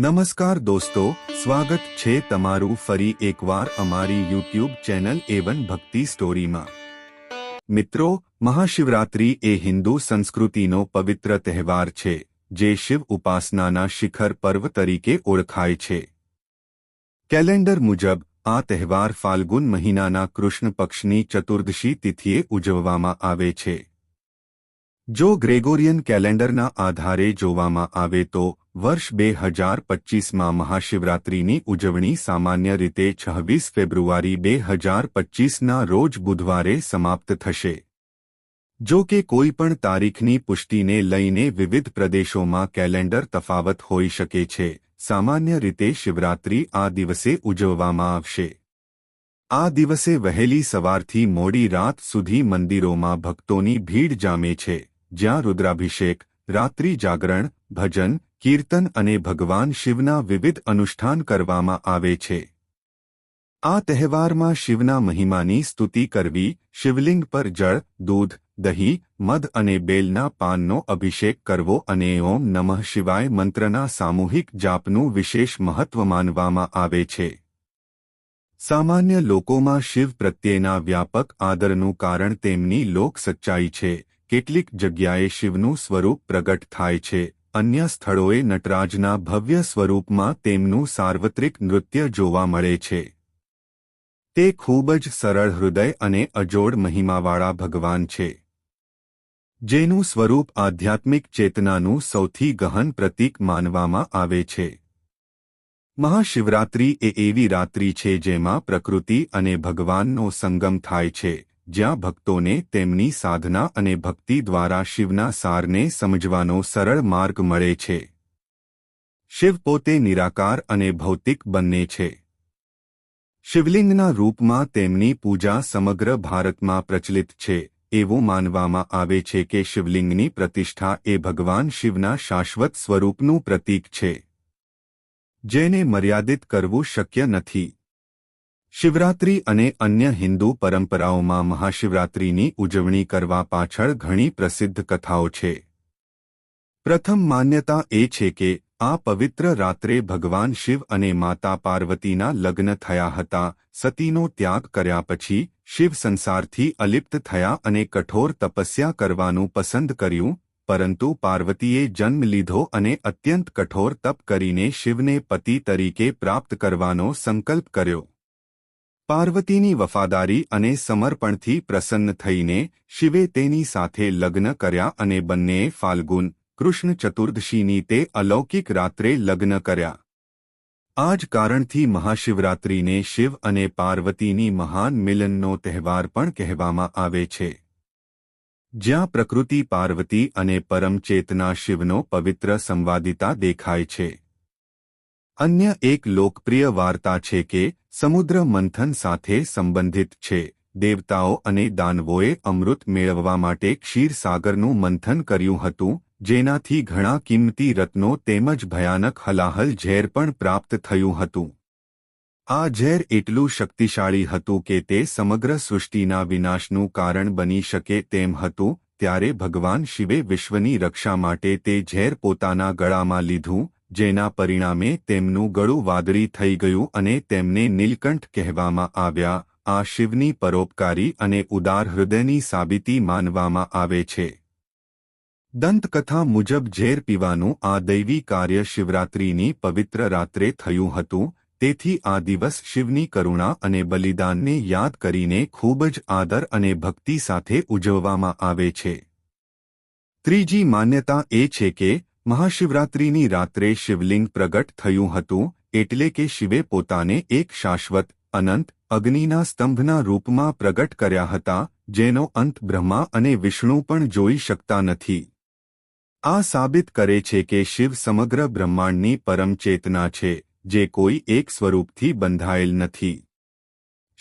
નમસ્કાર દોસ્તો, સ્વાગત છે તમારું ફરી એકવાર અમારી યુટ્યુબ ચેનલ એવન ભક્તિ સ્ટોરીમાં. મિત્રો, મહાશિવરાત્રિ એ હિન્દુ સંસ્કૃતિનો પવિત્ર તહેવાર છે, જે શિવ ઉપાસનાના શિખર પર્વ તરીકે ઓળખાય છે. કેલેન્ડર મુજબ, આ તહેવાર ફાલ્ગુન મહિનાના કૃષ્ણ પક્ષની ચતુર્દશી તિથિએ ઉજવવામાં આવે છે. જો ગ્રેગોરિયન કેલેન્ડરના આધારે જોવામાં આવે તો વર્ષ બે હજાર પચ્ચીસમાં મહાશિવરાત્રિની ઉજવણી સામાન્ય રીતે છવ્વીસ ફેબ્રુઆરી બે હજાર પચ્ચીસના રોજ બુધવારે સમાપ્ત થશે. જો કે કોઈપણ તારીખની પુષ્ટિને લઈને વિવિધ પ્રદેશોમાં કેલેન્ડર તફાવત હોઈ શકે છે. સામાન્ય રીતે શિવરાત્રિ આ દિવસે ઉજવવામાં આવશે. આ દિવસે વહેલી સવારથી મોડી રાત સુધી મંદિરોમાં ભક્તોની ભીડ જામે છે. જ્યાં રુદ્રાભિષેક રાત્રિ જાગરણ, ભજન, કીર્તન અને ભગવાન શિવના વિવિધ અનુષ્ઠાન કરવામાં આવે છે. આ તહેવારમાં શિવના મહિમાની સ્તુતિ કરવી, શિવલિંગ પર જળ, દૂધ, દહીં, મધ અને બેલના પાનનો અભિષેક કરવો અને ઓમ નમઃ શિવાય મંત્રના સામૂહિક જાપનું વિશેષ મહત્વ માનવામાં આવે છે. સામાન્ય લોકોમાં શિવ પ્રત્યેના વ્યાપક આદરનું કારણ તેમની લોક સચ્ચાઈ છે. કેટલીક જગ્યાએ શિવનું સ્વરૂપ પ્રગટ થાય છે, અન્ય સ્થળોએ નટરાજના ભવ્ય સ્વરૂપમાં તેમનું સાર્વત્રિક નૃત્ય જોવા મળે છે. તે ખૂબ જ સરળ હૃદય અને અજોડ મહિમાવાળા ભગવાન છે. જેનું સ્વરૂપ આધ્યાત્મિક ચેતનાનું સૌથી ગહન પ્રતીક માનવામાં આવે છે. મહાશિવરાત્રિ એ એવી રાત્રિ છે જેમાં પ્રકૃતિ અને ભગવાનનો સંગમ થાય છે. જ્યાં ભક્તોને તેમની સાધના અને ભક્તિ દ્વારા શિવના સારને સમજવાનો સરળ માર્ગ મળે છે. શિવ પોતે નિરાકાર અને ભૌતિક બંને છે. શિવલિંગના રૂપમાં તેમની પૂજા સમગ્ર ભારતમાં પ્રચલિત છે, એવું માનવામાં આવે છે કે શિવલિંગની પ્રતિષ્ઠા એ ભગવાન શિવના શાશ્વત સ્વરૂપનું પ્રતીક છે. જેને મર્યાદિત કરવું શક્ય નથી. શિવરાત્રિ અને અન્ય હિન્દુ પરંપરાઓમાં મહાશિવરાત્રિની ઉજવણી કરવા પાછળ ઘણી પ્રસિદ્ધ કથાઓ છે. પ્રથમ માન્યતા એ છે કે, આ પવિત્ર રાત્રે ભગવાન શિવ અને માતા પાર્વતીના લગ્ન થયા હતા, સતીનો ત્યાગ કર્યા પછી, શિવ સંસારથી અલિપ્ત થયા અને કઠોર તપસ્યા કરવાનું પસંદ કર્યું, પરંતુ પાર્વતીએ જન્મ લીધો અને અત્યંત કઠોર તપ કરીને શિવને પતિ તરીકે પ્રાપ્ત કરવાનો સંકલ્પ કર્યો. પાર્વતીની વફાદારી અને સમર્પણથી પ્રસન્ન થઈને શિવે તેની સાથે લગ્ન કર્યા અને બંનેએ ફાલ્ગુન કૃષ્ણ ચતુર્દશીની તે અલૌકિક રાત્રે લગ્ન કર્યા. આ જ કારણથી મહાશિવરાત્રિને શિવ અને પાર્વતીની મહાન મિલનનો તહેવાર પણ કહેવામાં આવે છે. જ્યાં પ્રકૃતિ પાર્વતી અને પરમચેતના શિવનો પવિત્ર સંવાદિતા દેખાય છે. અન્ય એક લોકપ્રિય વાર્તા છે કે સમુદ્ર મંથન સાથે સંબંધિત છે. દેવતાઓ અને દાનવોએ અમૃત મેળવવા માટે ક્ષીરસાગરનું મંથન કર્યું હતું, જેનાથી ઘણા કિંમતી રત્નો તેમજ ભયાનક હલાહલ ઝેર પણ પ્રાપ્ત થયું હતું. આ ઝેર એટલું શક્તિશાળી હતું કે તે સમગ્ર સૃષ્ટિના વિનાશનું કારણ બની શકે તેમ હતું, ત્યારે ભગવાન શિવે વિશ્વની રક્ષા માટે તે ઝેર પોતાના ગળામાં લીધું જેના પરિણામે તેમનું ગળું વાદળી થઈ ગયું અને તેમને નીલકંઠ કહેવામાં આવ્યા, આ શિવની પરોપકારી અને ઉદાર હૃદયની સાબિતી માનવામાં આવે છે. દંતકથા મુજબ ઝેર પીવાનું આ દૈવી કાર્ય શિવરાત્રિની પવિત્ર રાત્રે થયું હતું, તેથી આ દિવસ શિવની કરુણા અને બલિદાનને યાદ કરીને ખૂબ જ આદર અને ભક્તિ સાથે ઉજવવામાં આવે છે. ત્રીજી માન્યતા એ છે કે મહાશિવરાત્રિની રાત્રે શિવલિંગ પ્રગટ થયું હતું, એટલે કે શિવે પોતાને એક શાશ્વત, અનંત, અગ્નિના સ્તંભના રૂપમાં પ્રગટ કર્યા હતા, જેનો અંત બ્રહ્મા અને વિષ્ણુ પણ જોઈ શકતા નથી. આ સાબિત કરે છે કે શિવ સમગ્ર બ્રહ્માંડની પરમ ચેતના છે, જે કોઈ એક સ્વરૂપથી બંધાયેલ નથી.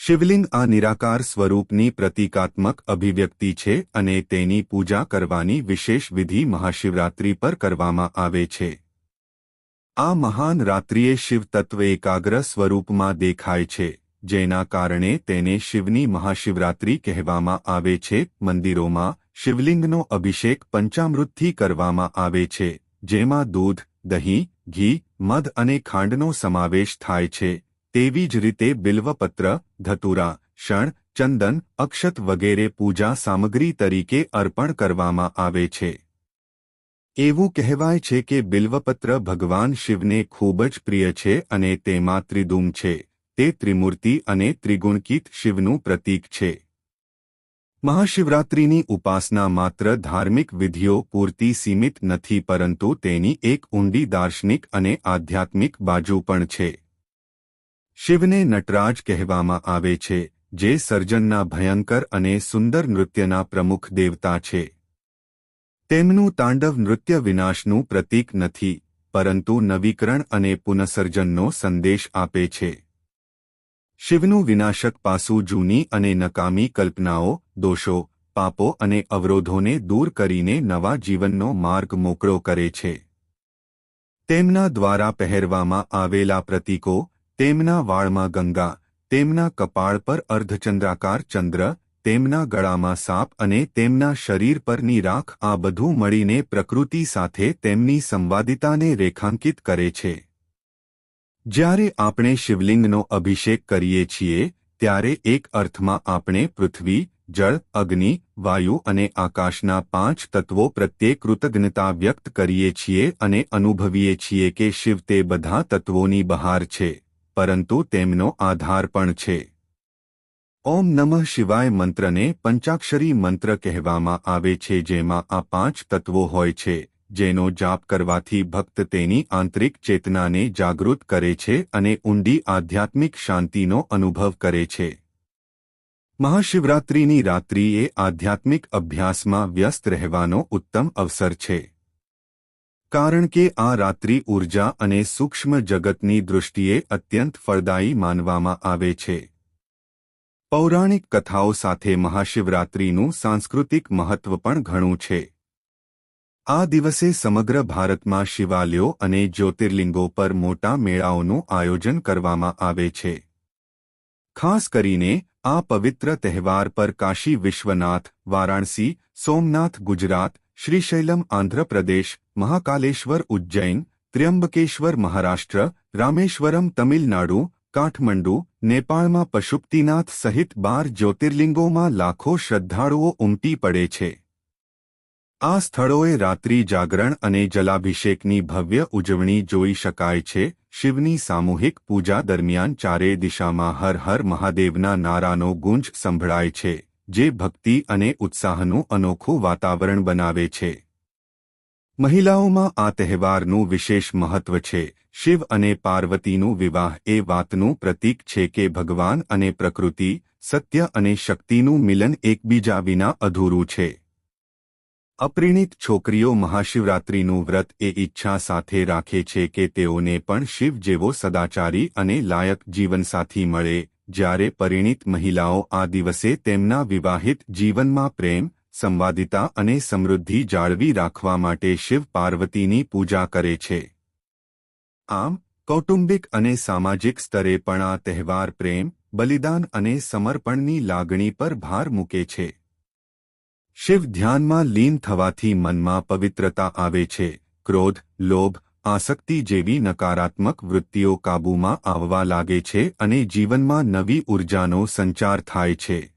શિવલિંગ આ નિરાકાર સ્વરૂપની પ્રતીકાત્મક અભિવ્યક્તિ છે અને તેની પૂજા કરવાની વિશેષ વિધિ મહાશિવરાત્રિ પર કરવામાં આવે છે. આ મહાન રાત્રિએ શિવતત્વ એકાગ્ર સ્વરૂપમાં દેખાય છે, જેના કારણે તેને શિવની મહાશિવરાત્રિ કહેવામાં આવે છે. મંદિરોમાં શિવલિંગનો અભિષેક પંચામૃતથી કરવામાં આવે છે, જેમાં દૂધ, દહીં, ઘી, મધ અને ખાંડનો સમાવેશ થાય છે. તેવી જ રીતે બિલ્વપત્ર, ધતુરા શણ ચંદન, અક્ષત વગેરે પૂજા સામગ્રી તરીકે અર્પણ કરવામાં આવે છે. એવું કહેવાય છે કે બિલ્વપત્ર ભગવાન શિવને ખૂબ જ પ્રિય છે અને તેમાં ત્રિદુમ છે. તે ત્રિમૂર્તિ અને ત્રિગુણકિત શિવનું પ્રતીક છે. મહાશિવરાત્રિની ઉપાસના માત્ર ધાર્મિક વિધિઓ પૂરતી સીમિત નથી પરંતુ તેની એક ઊંડી દાર્શનિક અને આધ્યાત્મિક બાજુ પણ છે. શિવને નટરાજ કહેવામાં આવે છે, જે સર્જનના ભયંકર અને સુંદર નૃત્યના પ્રમુખ દેવતા છે. તેમનું તાંડવ નૃત્ય વિનાશનું પ્રતીક નથી, પરંતુ નવીકરણ અને પુનઃસર્જનનો સંદેશ આપે છે. શિવનું વિનાશક પાસું જૂની અને નકામી કલ્પનાઓ, દોષો, પાપો અને અવરોધોને દૂર કરીને નવા જીવનનો માર્ગ મોકળો કરે છે. તેમના દ્વારા પહેરવામાં આવેલા પ્રતીકો તેમના વાળમાં ગંગા, તેમના કપાળ પર અર્ધચંદ્રાકાર ચંદ્ર, તેમના ગળામાં સાપ અને તેમના શરીર પરની રાખ આ બધું મળીને પ્રકૃતિ સાથે તેમની સંવાદિતાને રેખાંકિત કરે છે. જ્યારે આપણે શિવલિંગનો અભિષેક કરીએ છીએ, ત્યારે એક અર્થમાં આપણે પૃથ્વી, જળ, અગ્નિ, વાયુ અને આકાશના પાંચ તત્વો પ્રત્યે કૃતજ્ઞતા વ્યક્ત કરીએ છીએ અને અનુભવીએ છીએ કે શિવ તે બધા તત્વોની બહાર છે. પરંતુ તેમનો આધાર પણ છે. ઓમ નમઃ શિવાય મંત્રને પંચાક્ષરી મંત્ર કહેવામાં આવે છે જેમાં આ પાંચ તત્વો હોય છે, જેનો જાપ કરવાથી ભક્ત તેની આંતરિક ચેતનાને જાગૃત કરે છે અને ઊંડી આધ્યાત્મિક શાંતિનો અનુભવ કરે છે. મહાશિવરાત્રિની રાત્રિ એ આધ્યાત્મિક અભ્યાસમાં વ્યસ્ત રહેવાનો ઉત્તમ અવસર છે. કારણ કે આ રાત્રિ ઊર્જા અને સૂક્ષ્મ જગતની દૃષ્ટિએ અત્યંત ફળદાયી માનવામાં આવે છે. પૌરાણિક કથાઓ સાથે મહાશિવરાત્રિનું સાંસ્કૃતિક મહત્વ પણ ઘણું છે. આ દિવસે સમગ્ર ભારતમાં શિવાલયો અને જ્યોતિર્લિંગો પર મોટા મેળાઓનું આયોજન કરવામાં આવે છે. ખાસ કરીને, આ પવિત્ર તહેવાર પર કાશી વિશ્વનાથ, વારાણસી, સોમનાથ, ગુજરાત શ્રીશૈલમ આંધ્રપ્રદેશ મહાકાલેશ્વર ઉજ્જૈન, ત્ર્યંબકેશ્વર, મહારાષ્ટ્ર, રામેશ્વરમ, તમિલનાડુ, કાઠમંડુ, નેપાળમાં પશુપતિનાથ સહિત બાર જ્યોતિર્લિંગોમાં લાખો શ્રદ્ધાળુઓ ઉમટી પડે છે. આ સ્થળોએ રાત્રિ જાગરણ અને જલાભિષેકની ભવ્ય ઉજવણી જોઈ શકાય છે. શિવની સામૂહિક પૂજા દરમિયાન ચારે દિશામાં હર હર મહાદેવના નારાનો ગુંજ સંભળાય છે. જે ભક્તિ અને ઉત્સાહનું અનોખું વાતાવરણ બનાવે છે. મહિલાઓમાં આ તહેવારનું વિશેષ મહત્વ છે. શિવ અને પાર્વતીનું વિવાહ એ વાતનું પ્રતીક છે કે ભગવાન અને પ્રકૃતિ, સત્ય અને શક્તિનું મિલન એકબીજા વિના અધૂરું છે. અપરિણિત છોકરીઓ મહાશિવરાત્રિનું વ્રત એ ઈચ્છા સાથે રાખે છે કે તેઓને પણ શિવ જેવો સદાચારી અને લાયક જીવનસાથી મળે. જ્યારે પરિણિત મહિલાઓ આ દિવસે તેમના વિવાહિત જીવનમાં પ્રેમ, સંવાદિતા અને સમૃદ્ધિ જાળવી રાખવા માટે શિવ પાર્વતીની પૂજા કરે છે. આમ, કૌટુંબિક અને સામાજિક સ્તરે પણ આ તહેવાર પ્રેમ, બલિદાન અને સમર્પણની લાગણી પર ભાર મૂકે છે. શિવ ધ્યાનમાં લીન થવાથી મનમાં પવિત્રતા આવે છે. ક્રોધ, લોભ આસક્તિ જેવી નકારાત્મક વૃત્તિઓ કાબૂમાં આવવા લાગે છે અને જીવનમાં નવી ઉર્જાનો સંચાર થાય છે.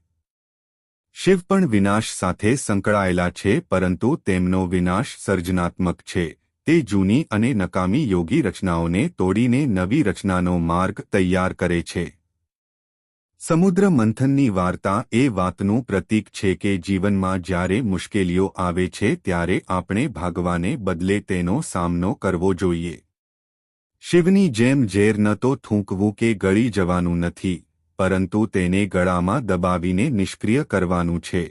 શિવ પણ વિનાશ સાથે સંકળાયેલા છે, પરંતુ તેમનો વિનાશ સર્જનાત્મક છે. તે જૂની અને નકામી યોગી રચનાઓને તોડીને નવી રચનાનો માર્ગ તૈયાર કરે છે. સમુદ્ર મંથનની વાર્તા એ વાતનું પ્રતીક છે કે જીવનમાં જ્યારે મુશ્કેલીઓ આવે છે ત્યારે આપણે ભાગવાને બદલે તેનો સામનો કરવો જોઈએ. શિવની જેમ ઝેર ન તો થૂંકવું કે ગળી જવાનું નથી, પરંતુ તેને ગળામાં દબાવીને નિષ્ક્રિય કરવાનું છે.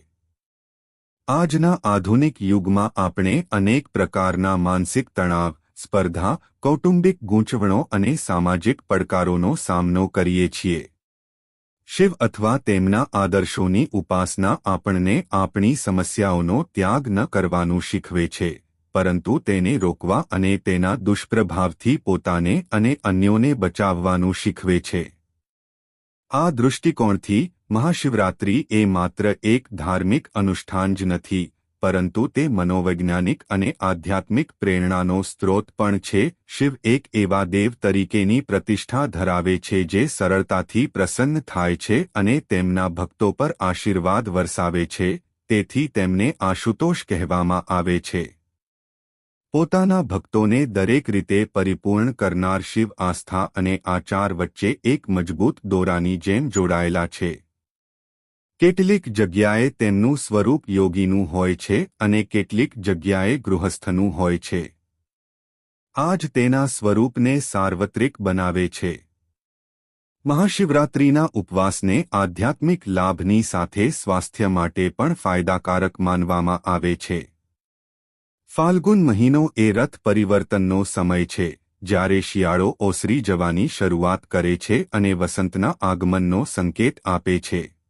આજના આધુનિક યુગમાં આપણે અનેક પ્રકારના માનસિક તણાવ, સ્પર્ધા, કૌટુંબિક ગૂંચવણો અને સામાજિક પડકારોનો સામનો કરીએ છીએ. શિવ અથવા તેમના આદર્શોની ઉપાસના આપણને આપણી સમસ્યાઓનો ત્યાગ ન કરવાનું શીખવે છે, પરંતુ તેને રોકવા અને તેના દુષ્પ્રભાવથી પોતાને અને અન્યોને બચાવવાનું શીખવે છે. આ દૃષ્ટિકોણથી મહાશિવરાત્રિ એ માત્ર એક ધાર્મિક અનુષ્ઠાન જ નથી પરંતુ તે મનોવૈજ્ઞાનિક અને આધ્યાત્મિક પ્રેરણાનો સ્ત્રોત પણ છે. શિવ એક એવા દેવ તરીકેની પ્રતિષ્ઠા ધરાવે છે જે સરળતાથી પ્રસન્ન થાય છે અને તેમના ભક્તો પર આશીર્વાદ વરસાવે છે, તેથી તેમને આશુતોષ કહેવામાં આવે છે. પોતાના ભક્તોને દરેક રીતે પરિપૂર્ણ કરનાર શિવ આસ્થા અને આચાર વચ્ચે એક મજબૂત દોરાની જેમ જોડાયેલા છે. કેટલીક જગ્યાએ તેમનું સ્વરૂપ યોગીનું હોય છે અને કેટલીક જગ્યાએ ગૃહસ્થનું હોય છે. આ જ તેના સ્વરૂપને સાર્વત્રિક બનાવે છે. મહાશિવરાત્રિના ઉપવાસને આધ્યાત્મિક લાભની સાથે સ્વાસ્થ્ય માટે પણ ફાયદાકારક માનવામાં આવે છે. ફાલ્ગુન મહિનો એ રથ પરિવર્તનનો સમય છે, જ્યારે શિયાળો ઓસરી જવાની શરૂઆત કરે છે અને વસંતના આગમનનો સંકેત આપે છે.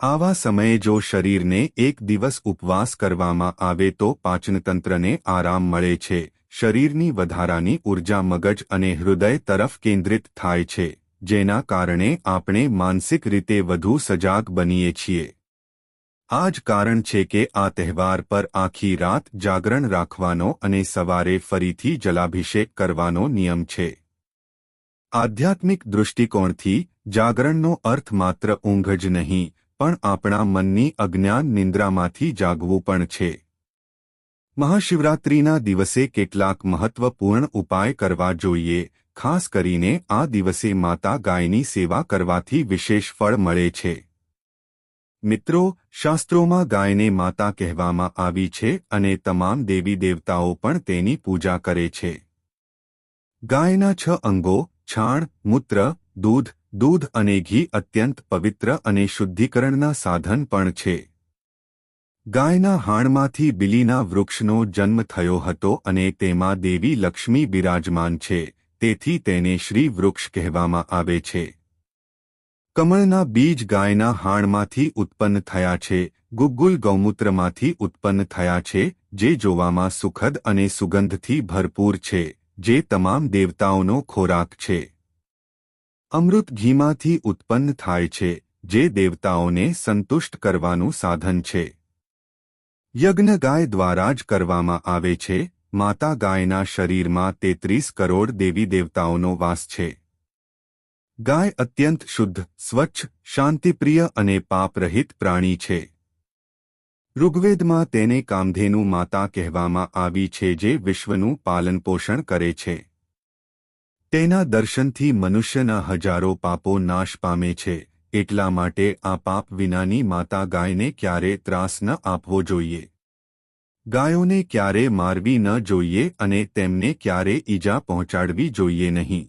આવા સમયે જો શરીરને એક દિવસ ઉપવાસ કરવામાં આવે તો પાચનતંત્રને આરામ મળે છે. શરીરની વધારાની ઊર્જા મગજ અને હૃદય તરફ કેન્દ્રિત થાય છે, જેના કારણે આપણે માનસિક રીતે વધુ સજાગ બનીએ છીએ. આ જ કારણ છે કે આ તહેવાર પર આખી રાત જાગરણ રાખવાનો અને સવારે ફરીથી જલાભિષેક કરવાનો નિયમ છે. આધ્યાત્મિક દૃષ્ટિકોણથી જાગરણનો અર્થ માત્ર ઊંઘ જ નહીં પણ આપણા મનની અજ્ઞાન નિંદ્રામાંથી જાગવું પણ છે. મહાશિવરાત્રિના દિવસે કેટલાક મહત્વપૂર્ણ ઉપાય કરવા જોઈએ, ખાસ કરીને આ દિવસે માતા ગાયની સેવા કરવાથી વિશેષ ફળ મળે છે. મિત્રો, શાસ્ત્રોમાં ગાયને માતા કહેવામાં આવી છે અને તમામ દેવી દેવતાઓ પણ તેની પૂજા કરે છે. ગાયના છ અંગો, છાણ, મૂત્ર, દૂધ દૂધ અને ઘી અત્યંત પવિત્ર અને શુદ્ધિકરણના સાધન પણ છે. ગાયના હાણમાંથી બિલીના વૃક્ષનો જન્મ થયો હતો અને તેમાં દેવી લક્ષ્મી બિરાજમાન છે, તેથી તેને શ્રી વૃક્ષ કહેવામાં આવે છે. કમળના બીજ ગાયના હાણમાંથી ઉત્પન્ન થયા છે ગુગ્ગુલ ગૌમૂત્રમાંથી ઉત્પન્ન થયા છે, જે જોવામાં સુખદ અને સુગંધથી ભરપૂર છે, જે તમામ દેવતાઓનો ખોરાક છે. અમૃત ઘીમાંથી ઉત્પન્ન થાય છે, જે દેવતાઓને સંતુષ્ટ કરવાનું સાધન છે. યજ્ઞ ગાય દ્વારા જ કરવામાં આવે છે, માતા ગાયના શરીરમાં તેત્રીસ કરોડ દેવી દેવતાઓનો વાસ છે. ગાય અત્યંત શુદ્ધ, સ્વચ્છ, શાંતિપ્રિય અને પાપરહિત પ્રાણી છે. ઋગ્વેદમાં તેને કામધેનુ માતા કહેવામાં આવી છે જે વિશ્વનું પાલનપોષણ કરે છે. તેના દર્શનથી મનુષ્યના હજારો પાપો નાશ પામે છે, એટલા માટે આ પાપ વિનાની માતા ગાયને ક્યારે ત્રાસ ન આપવો જોઈએ. ગાયોને ક્યારે મારવી ન જોઈએ અને તેમને ક્યારે ઈજા પહોંચાડવી જોઈએ નહીં.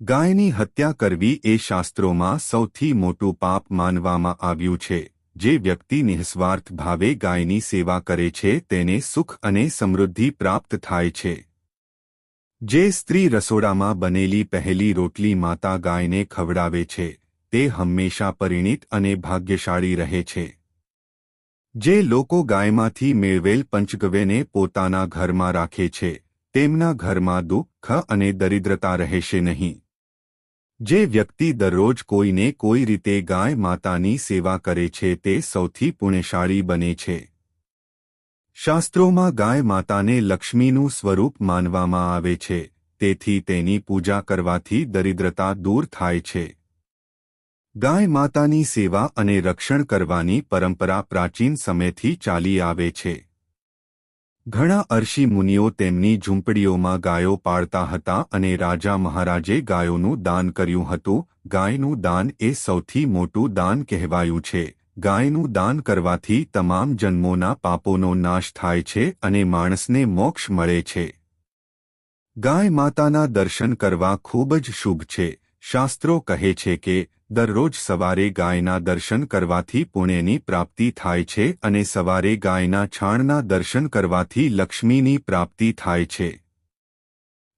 ગાયની હત્યા કરવી એ શાસ્ત્રોમાં સૌથી મોટું પાપ માનવામાં આવ્યું છે, જે વ્યક્તિ નિઃસ્વાર્થ ભાવે ગાયની સેવા કરે છે, તેને સુખ અને સમૃદ્ધિ પ્રાપ્ત થાય છે. જે સ્ત્રી રસોડામાં બનેલી પહેલી રોટલી માતા ગાયને ખવડાવે છે, તે હંમેશા પરિણિત અને ભાગ્યશાળી રહે છે. જે લોકો ગાયમાંથી મેળવેલ પંચગવ્યને પોતાના ઘરમાં રાખે છે, તેમના ઘરમાં દુઃખ અને દરિદ્રતા રહેશે નહીં. જે વ્યક્તિ દરરોજ કોઈને કોઈ રીતે ગાય માતાની સેવા કરે છે, તે સૌથી પુણ્યશાળી બને છે. શાસ્ત્રોમાં ગાય માતાને લક્ષ્મીનું સ્વરૂપ માનવામાં આવે છે, તેથી તેની પૂજા કરવાથી દરિદ્રતા દૂર થાય છે. ગાય માતાની સેવા અને રક્ષણ કરવાની પરંપરા પ્રાચીન સમયથી ચાલી આવે છે. ઘણા અર્ષિ મુનિઓ તેમની ઝૂંપડીઓમાં ગાયો પાળતા હતા અને રાજા મહારાજે ગાયોનું દાન કર્યું હતું. ગાયનું દાન એ સૌથી મોટું દાન કહેવાયું છે. ગાયનું દાન કરવાથી તમામ જન્મોના પાપોનો નાશ થાય છે અને માણસને મોક્ષ મળે છે. ગાય માતાના દર્શન કરવા ખૂબ જ શુભ છે. શાસ્ત્રો કહે છે કે, દરરોજ સવારે ગાયના દર્શન કરવાથી પુણ્યની પ્રાપ્તિ થાય છે અને સવારે ગાયના છાણના દર્શન કરવાથી લક્ષ્મીની પ્રાપ્તિ થાય છે.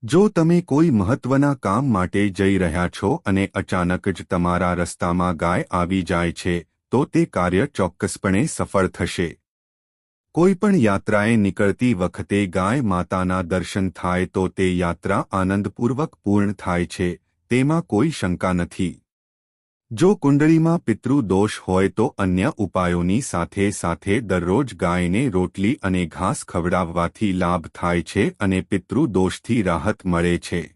જો તમે કોઈ મહત્વના કામ માટે જઈ રહ્યા છો અને અચાનક જ તમારા રસ્તામાં ગાય આવી જાય છે તો તે કાર્ય ચોક્કસપણે સફળ થશે. કોઈપણ યાત્રાએ નીકળતી વખતે ગાય માતાના દર્શન થાય તો તે યાત્રા આનંદપૂર્વક પૂર્ણ થાય છે, તેમાં કોઈ શંકા નથી. જો કુંડળીમાં પિતૃદોષ હોય તો અન્ય ઉપાયોની સાથે સાથે દરરોજ ગાયને રોટલી અને ઘાસ ખવડાવવાથી લાભ થાય છે અને પિતૃદોષથી રાહત મળે છે.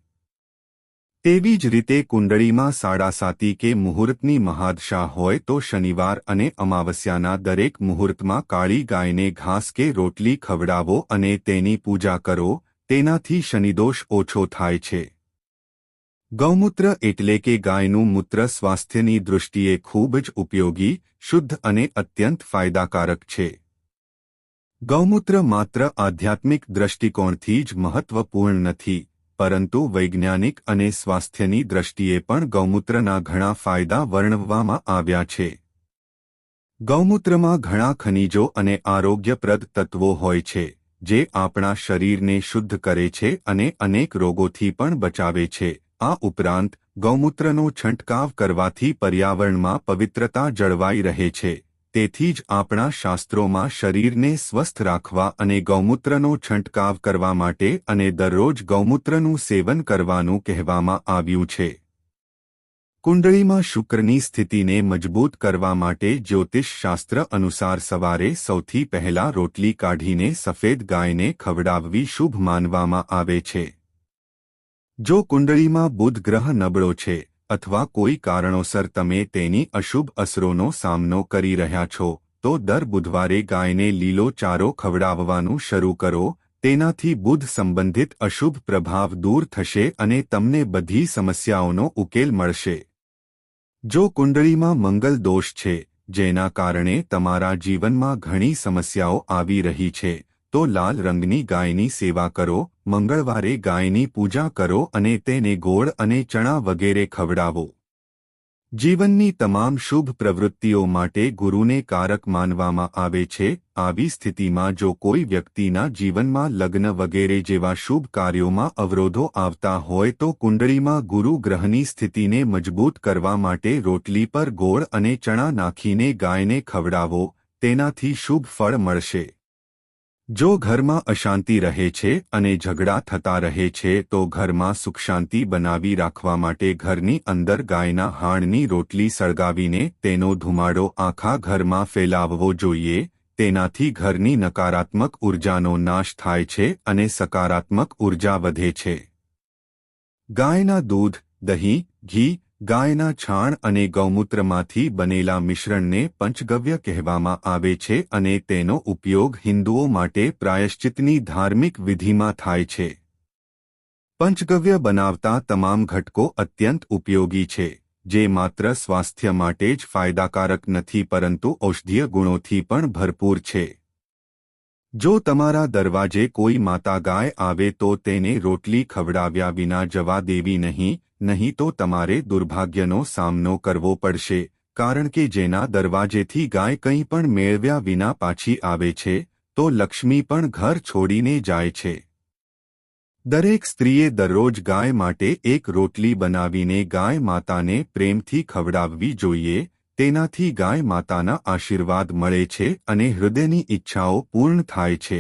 તેવી જ રીતે કુંડળીમાં સાડાસાતી કે મુહૂર્તની મહાદશા હોય તો શનિવાર અને અમાવસ્યાના દરેક મુહૂર્તમાં કાળી ગાયને ઘાસ કે રોટલી ખવડાવો અને તેની પૂજા કરો, તેનાથી શનિદોષ ઓછો થાય છે. ગૌમૂત્ર એટલે કે ગાયનું મૂત્ર સ્વાસ્થ્યની દૃષ્ટિએ ખૂબ જ ઉપયોગી, શુદ્ધ અને અત્યંત ફાયદાકારક છે. ગૌમૂત્ર માત્ર આધ્યાત્મિક દ્રષ્ટિકોણથી જ મહત્વપૂર્ણ નથી. પરંતુ વૈજ્ઞાનિક અને સ્વાસ્થ્યની દ્રષ્ટિએ પણ ગૌમૂત્રના ઘણા ફાયદા વર્ણવવામાં આવ્યા છે. ગૌમૂત્રમાં ઘણા ખનિજો અને આરોગ્યપ્રદ તત્વો હોય છે, જે આપણા શરીરને શુદ્ધ કરે છે અને અનેક રોગોથી પણ બચાવે છે. આ ઉપરાંત, ગૌમૂત્રનો છંટકાવ કરવાથી પર્યાવરણમાં પવિત્રતા જળવાઈ રહે છે. તેથી જ આપણા શાસ્ત્રોમાં શરીરને સ્વસ્થ રાખવા અને ગૌમૂત્રનો છંટકાવ કરવા માટે અને દરરોજ ગૌમૂત્રનું સેવન કરવાનું કહેવામાં આવ્યું છે. કુંડળીમાં શુક્રની સ્થિતિને મજબૂત કરવા માટે જ્યોતિષશાસ્ત્ર અનુસાર સવારે સૌથી પહેલા રોટલી કાઢીને સફેદ ગાયને ખવડાવવી શુભ માનવામાં આવે છે. જો કુંડળીમાં બુધ ગ્રહ નબળો છે અથવા કોઈ કારણોસર તમે તેની અશુભ અસરોનો સામનો કરી રહ્યા છો, તો દર બુધવારે ગાયને લીલો ચારો ખવડાવવાનું શરૂ કરો, તેનાથી બુધ સંબંધિત અશુભ પ્રભાવ દૂર થશે અને તમને બધી સમસ્યાઓનો ઉકેલ મળશે. જો કુંડળીમાં મંગલ દોષ છે, જેના કારણે તમારા જીવનમાં ઘણી સમસ્યાઓ આવી રહી છે. તો લાલ રંગની ગાયની સેવા કરો, મંગળવારે ગાયની પૂજા કરો અને તેને ગોળ અને ચણા વગેરે ખવડાવો. જીવનની તમામ શુભ પ્રવૃત્તિઓ માટે ગુરુને કારક માનવામાં આવે છે. આવી સ્થિતિમાં જો કોઈ વ્યક્તિના જીવનમાં લગ્ન વગેરે જેવા શુભ કાર્યોમાં અવરોધો આવતા હોય તો કુંડળીમાં ગુરુ ગ્રહની સ્થિતિને મજબૂત કરવા માટે રોટલી પર ગોળ અને ચણા નાખીને ગાયને ખવડાવો. તેનાથી શુભ ફળ મળશે. જો ઘરમાં અશાંતિ રહે છે અને ઝઘડા થતા રહે છે, તો ઘરમાં સુખશાંતિ બનાવી રાખવા માટે ઘરની અંદર ગાયના હાણની રોટલી સળગાવીને તેનો ધુમાડો આખા ઘરમાં ફેલાવવો જોઈએ. તેનાથી ઘરની નકારાત્મક ઉર્જાનો નાશ થાય છે અને સકારાત્મક ઊર્જા વધે છે. ગાયના દૂધ, દહીં, ઘી ગાયના છાણ અને ગૌમૂત્રમાંથી બનેલા મિશ્રણને પંચગવ્ય કહેવામાં આવે છે અને તેનો ઉપયોગ હિન્દુઓ માટે પ્રાયશ્ચિતની ધાર્મિક વિધિમાં થાય છે. પંચગવ્ય બનાવતા તમામ ઘટકો અત્યંત ઉપયોગી છે, જે માત્ર સ્વાસ્થ્ય માટે જ ફાયદાકારક નથી પરંતુ ઔષધીય ગુણોથી પણ ભરપૂર છે. જો તમારા દરવાજે કોઈ માતા ગાય આવે તો તેને રોટલી ખવડાવ્યા વિના જવા દેવી નહીં નહીં તો તમારે દુર્ભાગ્યનો સામનો કરવો પડશે, કારણ કે જેના દરવાજેથી ગાય કંઈ પણ મેળવ્યા વિના પાછી આવે છે, તો લક્ષ્મી પણ ઘર છોડીને જાય છે. દરેક સ્ત્રીએ દરરોજ ગાય માટે એક રોટલી બનાવીને ગાય માતાને પ્રેમથી ખવડાવવી જોઈએ તેનાથી ગાય માતાના આશીર્વાદ મળે છે અને હૃદયની ઈચ્છાઓ પૂર્ણ થાય છે.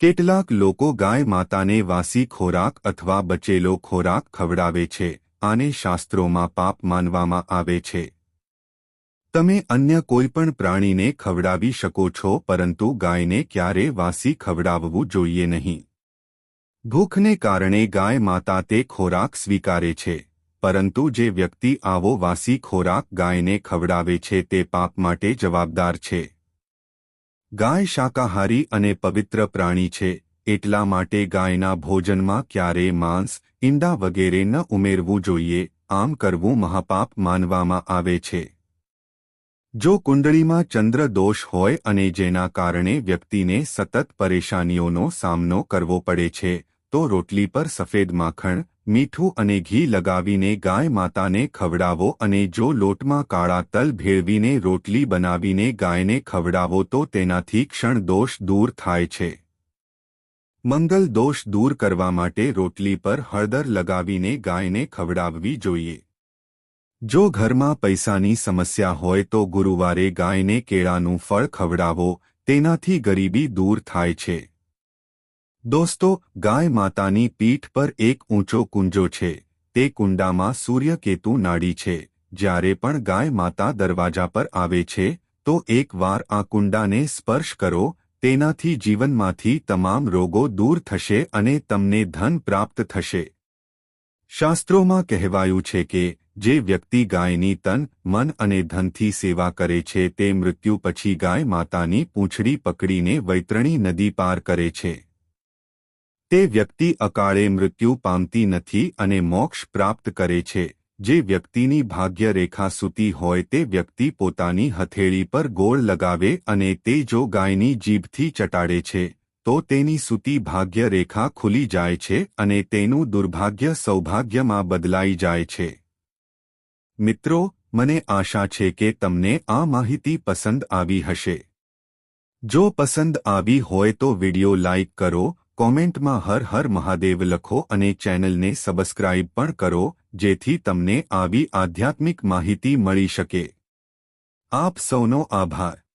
કેટલાક લોકો ગાય માતાને વાસી ખોરાક અથવા બચેલો ખોરાક ખવડાવે છે, આને શાસ્ત્રોમાં પાપ માનવામાં આવે છે. તમે અન્ય કોઈપણ પ્રાણીને ખવડાવી શકો છો, પરંતુ ગાયને ક્યારે વાસી ખવડાવવું જોઈએ નહીં. ભૂખને કારણે ગાય માતા તે ખોરાક સ્વીકારે છે. પરંતુ જે વ્યક્તિ આવો વાસી ખોરાક ગાયને ખવડાવે છે તે પાપ માટે જવાબદાર છે. ગાય શાકાહારી અને પવિત્ર પ્રાણી છે, એટલા માટે ગાયના ભોજનમાં ક્યારેય માંસ, ઈંડા વગેરે ન ઉમેરવું જોઈએ, આમ કરવું મહાપાપ માનવામાં આવે છે. જો કુંડળીમાં ચંદ્ર દોષ હોય અને જેના કારણે વ્યક્તિને સતત પરેશાનીઓનો સામનો કરવો પડે છે તો રોટલી પર સફેદ માખણ, મીઠું અને ઘી લગાવીને ગાય માતાને ખવડાવો અને જો લોટમાં કાળા તલ ભેળવીને રોટલી બનાવીને ગાયને ખવડાવો તો તેનાથી ક્ષણ દોષ દૂર થાય છે. મંગલ દોષ દૂર કરવા માટે રોટલી પર હળદર લગાવીને ગાયને ખવડાવવી જોઈએ. જો ઘરમાં પૈસાની સમસ્યા હોય તો ગુરુવારે ગાયને કેળાનું ફળ ખવડાવો, તેનાથી ગરીબી દૂર થાય છે. દોસ્તો, ગાય માતાની પીઠ પર એક ઊંચો કુંજો છે. તે કુંડામાં સૂર્યકેતુ નાડી છે. જ્યારે પણ ગાય માતા દરવાજા પર આવે છે, તો એકવાર આ કુંડાને સ્પર્શ કરો. તેનાથી જીવનમાંથી તમામ રોગો દૂર થશે અને તમને ધન પ્રાપ્ત થશે. શાસ્ત્રોમાં કહેવાયું છે કે, જે વ્યક્તિ ગાયની તન, મન અને ધનથી સેવા કરે છે, તે મૃત્યુ પછી ગાય માતાની પૂંછડી પકડીને વૈતરણી નદી પાર કરે છે. તે વ્યક્તિ અકાળે મૃત્યુ પામતી નથી અને મોક્ષ પ્રાપ્ત કરે છે. જે વ્યક્તિની ભાગ્ય રેખા સૂતી હોય તે વ્યક્તિ પોતાની હથેળી પર ગોળ લગાવે અને તે જો ગાયની જીભથી ચટાડે છે, તો તેની સૂતી ભાગ્ય રેખા ખુલી જાય છે અને તેનું દુર્ભાગ્ય સૌભાગ્યમાં બદલાઈ જાય છે. મિત્રો, મને આશા છે કે તમને આ માહિતી પસંદ આવી હશે. જો પસંદ આવી હોય તો વિડિયો લાઇક કરો કોમેન્ટમાં હર હર મહાદેવ લખો અને ચેનલને સબસ્ક્રાઇબ પણ કરો, જેથી તમને આવી આધ્યાત્મિક માહિતી મળી શકે. આપ સૌનો આભાર.